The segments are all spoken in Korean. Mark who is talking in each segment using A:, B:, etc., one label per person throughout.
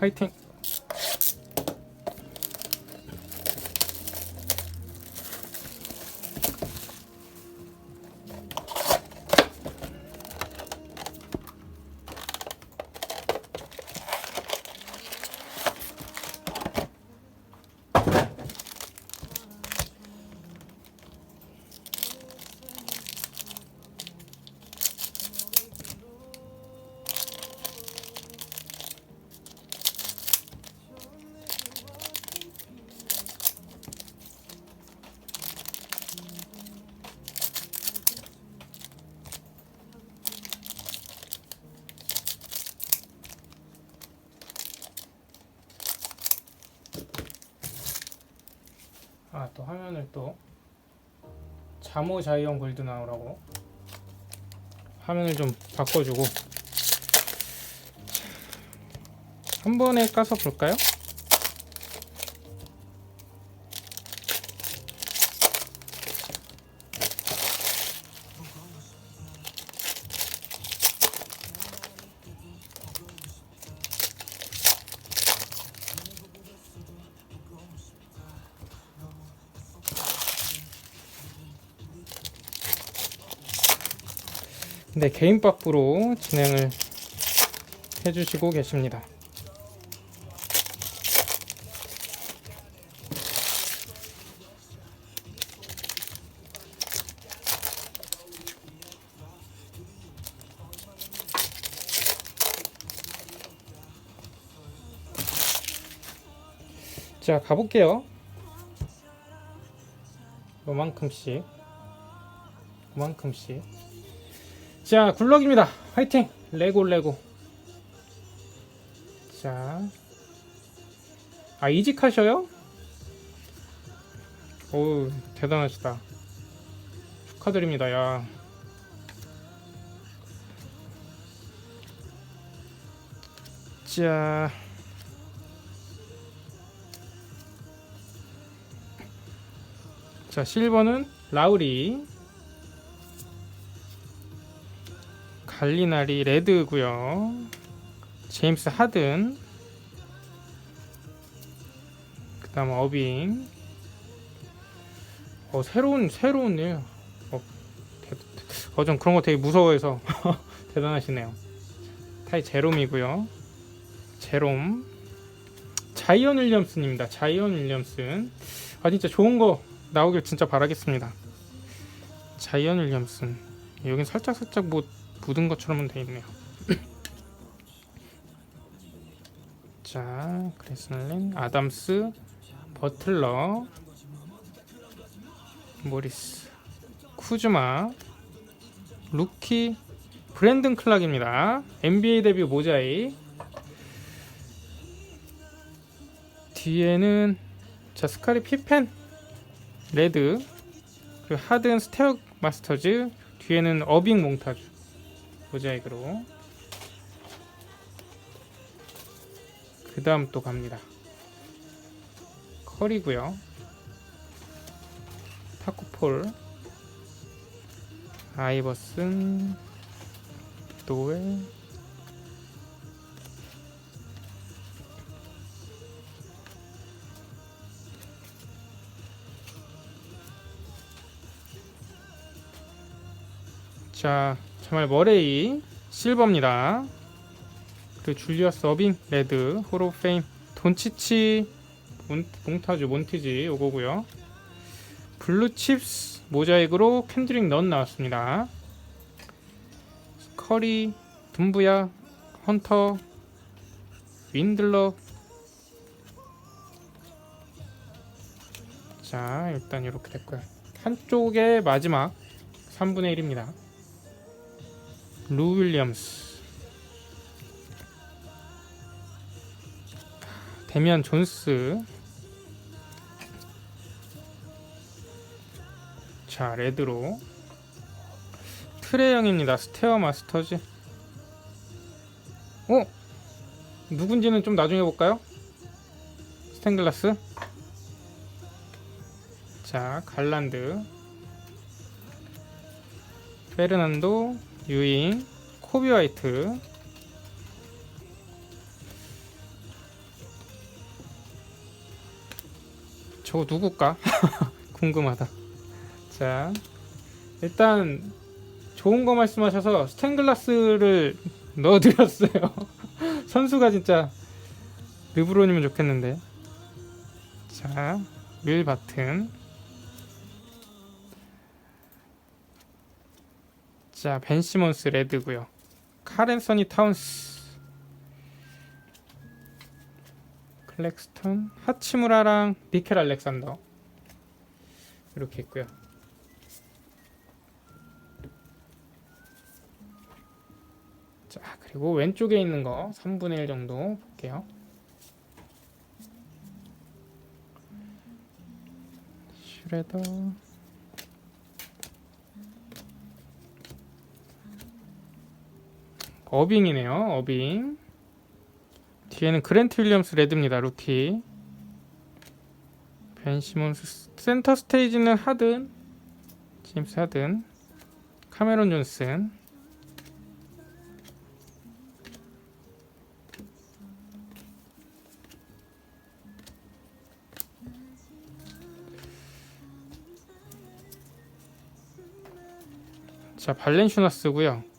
A: 화이팅! 아 또 화면을 또 자모 자이언 골드 나오라고 화면을 좀 바꿔주고 한 번에 까서 볼까요? 네, 개인 박부로 진행을 해주시고 계십니다. 자, 가볼게요. 요만큼씩. 요만큼씩. 자, 굴럭입니다. 화이팅! 레고, 레고. 자. 아, 이직하셔요? 오, 대단하시다. 축하드립니다, 야. 자. 자, 실버는 라우리. 갈리나리 레드고요. 제임스 하든. 그다음 어빙. 어 새로운 새로운 일. 어, 그런 거 되게 무서워해서 대단하시네요. 타이 제롬이고요. 제롬. 자이언 윌리엄슨입니다. 자이언 윌리엄슨. 아 진짜 좋은 거 나오길 진짜 바라겠습니다. 자이언 윌리엄슨. 여긴 살짝 살짝 뭐 묻은 것처럼은 돼 있네요. 자, 크리스널린, 아담스, 버틀러, 모리스, 쿠즈마, 루키, 브랜든 클락입니다. NBA 데뷔 모자이. 뒤에는 자 스카리 피펜, 레드, 그리고 하든 스테어 마스터즈, 뒤에는 어빙 몽타주. 모자이크로. 그 다음 또 갑니다. 컬이고요. 타코폴. 아이버슨. 노엘 자 정말 머레이 실버입니다. 그리고 줄리어스 어빙 레드 호로페임 돈치치 몬, 몽타주 몬티지 요거고요. 블루칩스 모자이크로 캔드릭 넌 나왔습니다. 커리 둠부야 헌터 윈들러 자 일단 이렇게 됐고요. 한쪽의 마지막 3분의 1입니다. 루 윌리엄스 데미안 존스 자 레드로. 트레형입니다. 스테어 마스터즈. 어? 누군지는 좀 나중에 볼까요? 스탠글라스? 자 갈란드. 페르난도 유잉, 코비 화이트, 저거 누굴까? 궁금하다. 자, 일단 좋은 거 말씀하셔서 스탠글라스를 넣어드렸어요. 선수가 진짜 르브론이면 좋겠는데. 자, 밀 바튼. 자, 벤 시몬스 레드고요. 카렌서니 타운스. 클렉스턴, 하치무라랑 니켈 알렉산더 이렇게 있고요. 자 그리고 왼쪽에 있는 거 3분의 1 정도 볼게요. 슈레더 어빙이네요. 어빙 뒤에는 그랜트 윌리엄스 레드입니다. 루키. 벤 시몬스 센터 스테이지는 하든 제임스 하든 카메론 존슨 자 발렌슈나스고요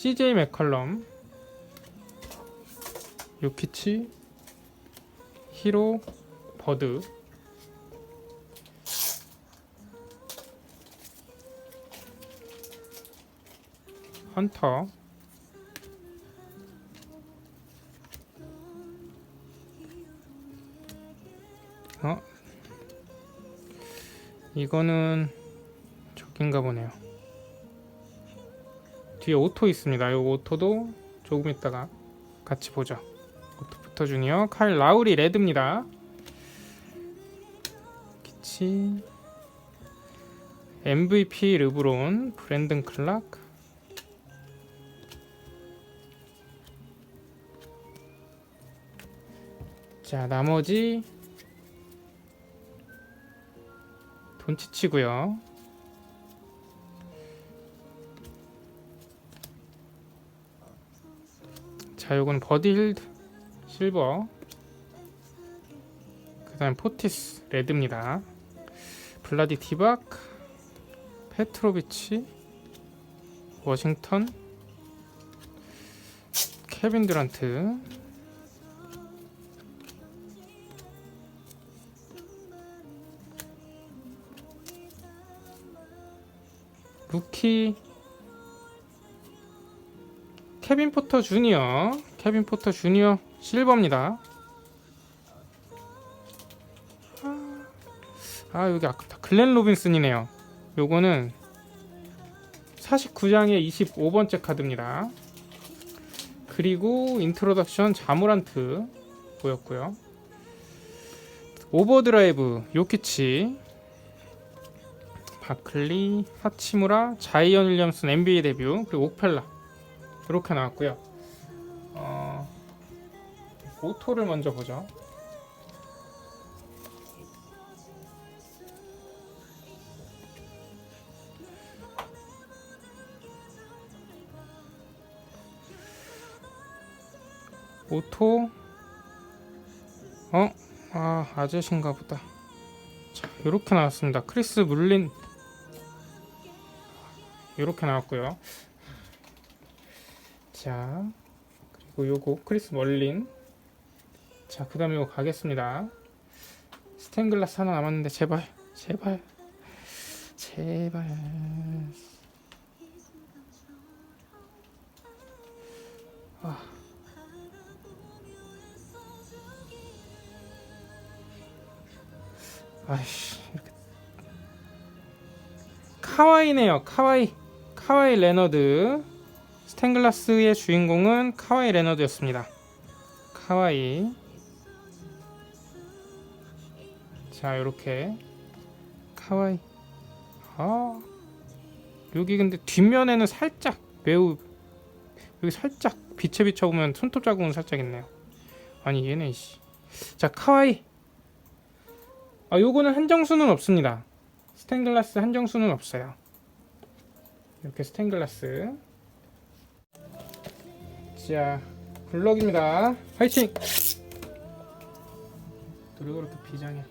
A: CJ 맥컬럼 요키치 히로 버드. 헌터. 어? 이거는 저긴가 보네요 뒤에 오토 있습니다. 이 오토도 조금 있다가 같이 보죠. 오토부터 주니어 칼 라우리 레드입니다. 키치. MVP 르브론 브랜든 클락 자 나머지 돈치치고요 자 요건 버디힐드 실버. 그 다음 포티스 레드입니다. 블라디 디박 페트로비치 워싱턴 케빈 드란트. 루키 케빈 포터 주니어. 케빈 포터 주니어 실버입니다. 아, 아 여기 아깝다. 글렌 로빈슨이네요. 요거는 49장의 25번째 카드입니다. 그리고 인트로덕션 자무란트 보였고요. 오버드라이브 요키치 바클리, 하치무라, 자이언 윌리엄슨 NBA 데뷔 그리고 옥펠라 이렇게 나왔고요. 어, 오토를 먼저 보죠. 오토 어? 아 아저씨인가 보다 자 이렇게 나왔습니다 크리스 물린 이렇게 나왔고요 자 그리고 요거 크리스 멀린. 자 그 다음에 이거 가겠습니다. 스텐글라스 하나 남았는데 제발 제발 제발. 아. 아이씨 이렇게. 카와이네요 카와이. 카와이 레너드 스텐글라스의 주인공은 카와이 레너드였습니다. 카와이. 자, 이렇게 카와이. 아, 여기 근데 뒷면에는 살짝 매우 여기 살짝 빛에 비춰보면 손톱 자국은 살짝 있네요. 아니 얘네 씨. 자, 카와이. 아, 요거는 한정수는 없습니다. 스텐글라스 한정수는 없어요. 이렇게 스텐글라스. 자, 블럭입니다. 화이팅! 노래 그렇게 비장해.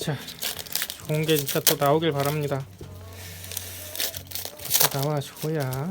A: 자, 좋은 게 진짜 또 나오길 바랍니다. 또 나와줘야.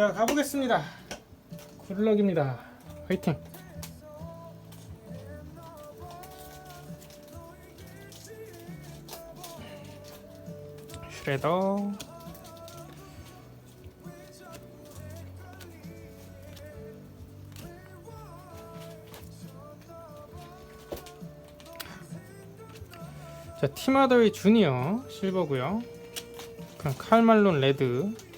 A: 자, 가보겠습니다. 굴럭입니다. 화이팅! 슈레더 자 티마더의 주니어 실버고요 그럼 칼말론 레드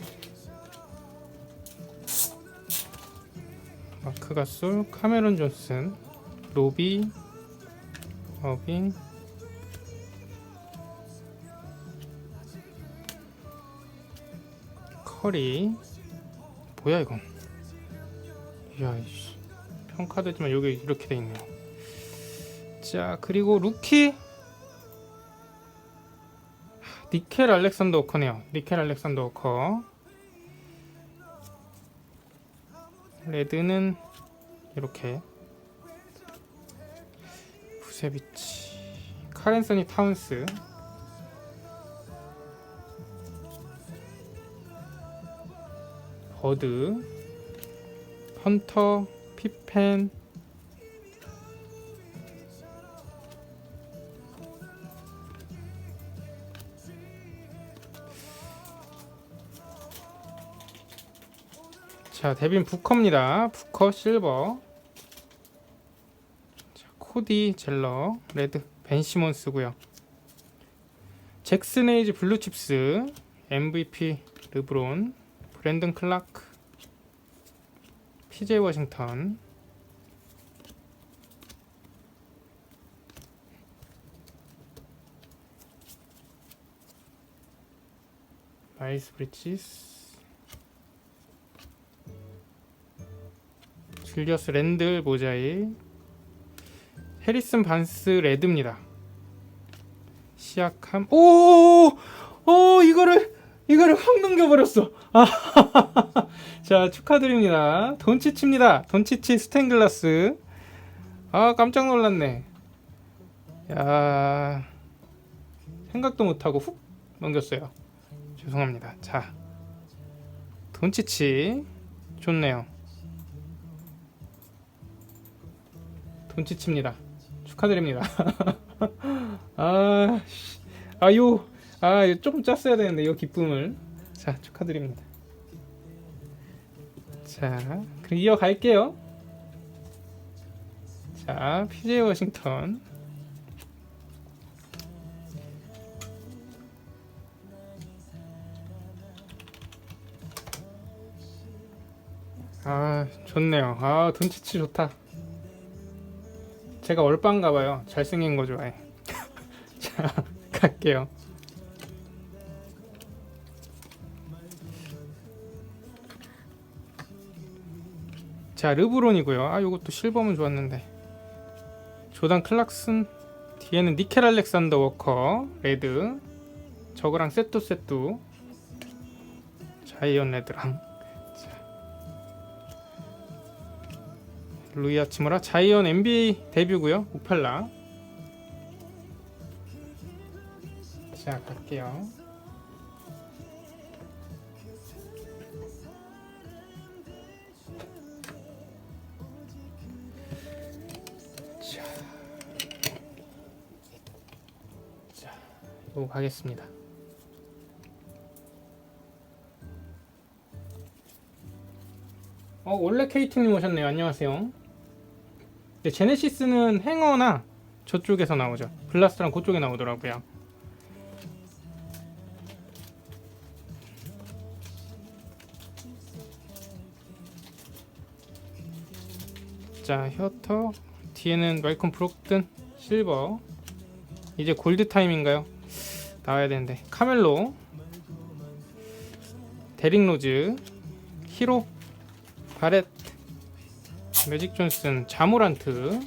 A: 마크 가 솔 카메론 존슨 로비 어빙. 커리. 뭐야 이건? 이야 이씨. 평가되지만 여기 이렇게 돼 있네요. 자 그리고 루키. 니켈 알렉산더 워커네요. 니켈 알렉산더 워커. 레드는 이렇게. 부세비치. 카렌서니 타운스. 버드. 헌터. 피펜 자 데빈 부커입니다. 부커 실버. 자, 코디 젤러 레드 벤 시몬스고요. 잭슨 에이지 블루칩스 MVP 르브론 브랜든 클라크 PJ 워싱턴. 마이스 브리치스 줄리어스 랜들 모자이 해리슨 반스 레드입니다. 시약함. 오! 오 이거를 이거를 확 넘겨버렸어. 아, 자 축하드립니다. 돈치치입니다. 돈치치 스텐글라스. 아 깜짝 놀랐네. 야 생각도 못하고 훅 넘겼어요. 죄송합니다. 자 돈치치. 좋네요 돈치치입니다 축하드립니다 아, 씨. 아, 요, 아, 요 조금 짰어야 되는데, 요 기쁨을. 자, 축하드립니다. 자, 그럼 이어갈게요. 자, PJ 워싱턴. 아, 좋네요. 아, 돈치치 좋다. 제가 얼빵가 봐요. 잘생긴 거 좋아해. 자, 갈게요. 자, 르브론이고요. 아, 요것도 실버면 좋았는데. 조단 클락슨 뒤에는 니켈 알렉산더 워커 레드 저거랑 세뚜 세뚜 자이언 레드랑 루이 아치무라 자이언 NBA 데뷔고요. 우펠라 자 갈게요. 자, 자, 이거 가겠습니다. 어 원래 KT님 오셨네요. 안녕하세요. 근데 제네시스는 행어나 저쪽에서 나오죠. 블라스트랑 그쪽에 나오더라고요. 자, 혀터. 뒤에는 말콤 브록든 실버. 이제 골드 타임인가요? 나와야 되는데. 카멜로. 데릭 로즈. 히로. 바렛 매직 존슨 자모란트.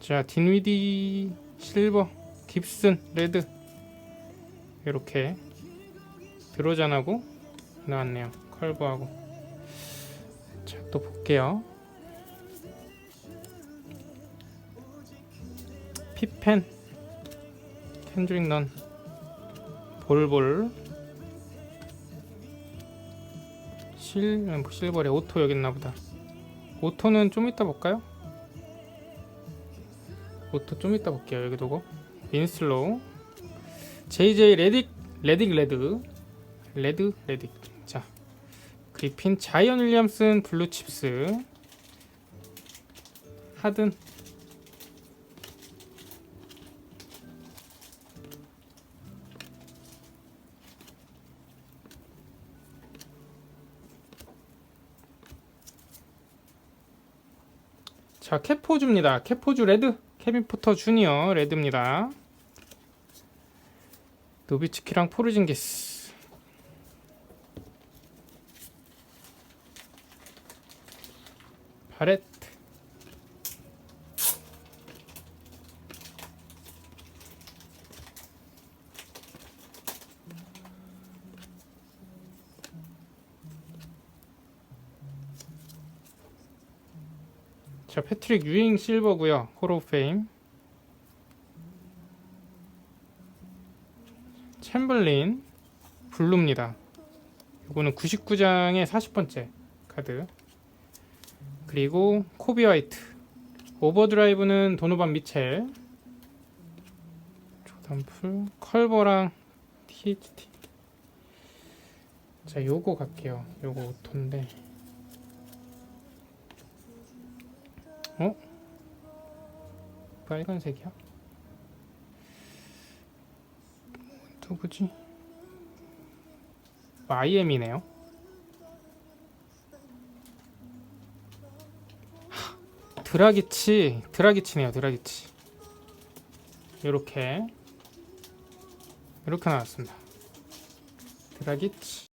A: 자 딘위디 실버 깁슨 레드. 이렇게 드로잔하고 나왔네요. 컬브하고. 자 또 볼게요 피펜. 캔드릭 넌. 볼볼. 실 음, 실버래. 오토 여기 있나 보다. 오토는 좀 이따 볼까요? 오토 좀 이따 볼게요 여기 두고. 윈슬로우. JJ 레딕 레딕 레드. 레드 레딕. 자 그리핀 자이언 윌리엄슨 블루칩스. 하든 자 캐포주입니다. 캐포주 레드. 케빈 포터 주니어 레드입니다. 노비츠키랑 포르징기스. 바렛 자 패트릭 유잉 실버고요 홀 오브 페임 챔벌린 블루입니다. 요거는 99장의 40번째 카드. 그리고 코비 화이트. 오버드라이브는 도노반 미첼. 조단풀 컬버랑 THT. 자, 요거 갈게요. 요거 오토인데. 어? 빨간색이야? 누구지? IM이네요. 드라기치, 드라기치네요, 드라기치. 이렇게 이렇게 나왔습니다. 드라기치.